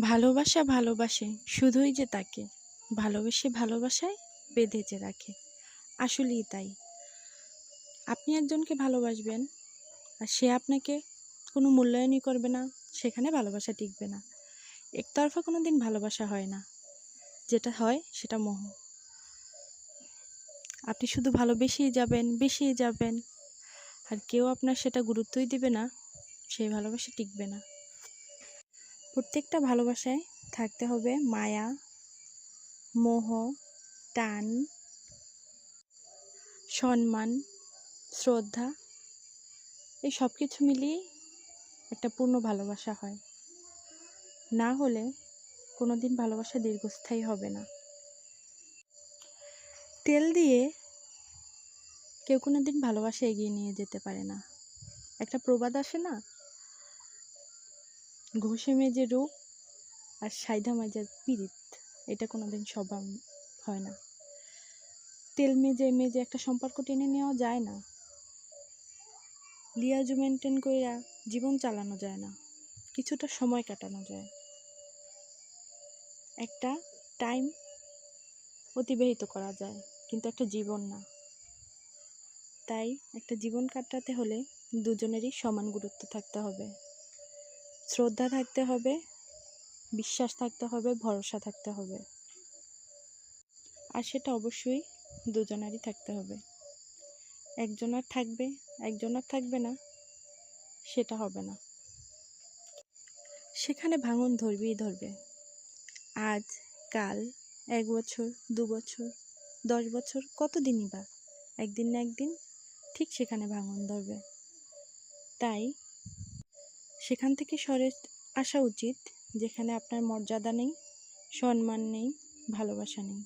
ভালোবাসা ভালোবাসে, শুধুই যে তাকে। ভালোবেসে ভালোবাসায় বেঁধে যে রাখে। আসলেই তাই। আপনি একজনকে ভালোবাসবেন, আর সে আপনাকে কোনো মূল্যায়নই করবে না, সেখানে ভালোবাসা টিকবে না। একতরফা কোনো দিন ভালোবাসা হয় না। যেটা হয়, সেটা মোহ। আপনি শুধু ভালোবেসেই যাবেন বেশিই যাবেন, আর কেউ আপনার সেটা গুরুত্বই দিবে না, সেই ভালোবাসা টিকবে না। প্রত্যেকটা ভালোবাসায় থাকতে হবে মায়া, মোহ, টান, সম্মান, শ্রদ্ধা। এই সব কিছু মিলিয়েই একটা পূর্ণ ভালোবাসা হয়। না হলে কোনো দিন ভালোবাসা দীর্ঘস্থায়ী হবে না। তেল দিয়ে কেউ কোনো দিন ভালোবাসা এগিয়ে নিয়ে যেতে পারে না। একটা প্রবাদ আসে না? ঘষে মেজে রূপ আর সাইধা মাজার পীড়িত, এটা কোনোদিন স্বভাব হয় না। তেল মেজে মেজে একটা সম্পর্ক টেনে নেওয়া যায় না। লিয়াজু মেনটেন কইরা জীবন চালানো যায় না। কিছুটা সময় কাটানো যায়। একটা টাইম অতিবাহিত করা যায়, কিন্তু একটা জীবন না। তাই একটা জীবন কাটাতে হলে দুজনেরই সমান গুরুত্ব থাকতে হবে। শ্রদ্ধা থাকতে হবে, বিশ্বাস থাকতে হবে, ভরসা থাকতে হবে। আর সেটা অবশ্যই দুজনারই থাকতে হবে। একজনের থাকবে একজনের থাকবে না, সেটা হবে না। সেখানে ভাঙন ধরবেই ধরবে। আজ, কাল, এক বছর, দু বছর, দশ বছর, কতদিনই বা, একদিন না একদিন, ঠিক সেখানে ভাঙন ধরবে। তাই সেখান থেকে সরে আসা উচিত যেখানে আপনার মর্যাদা নেই সম্মান নেই ভালোবাসা নেই।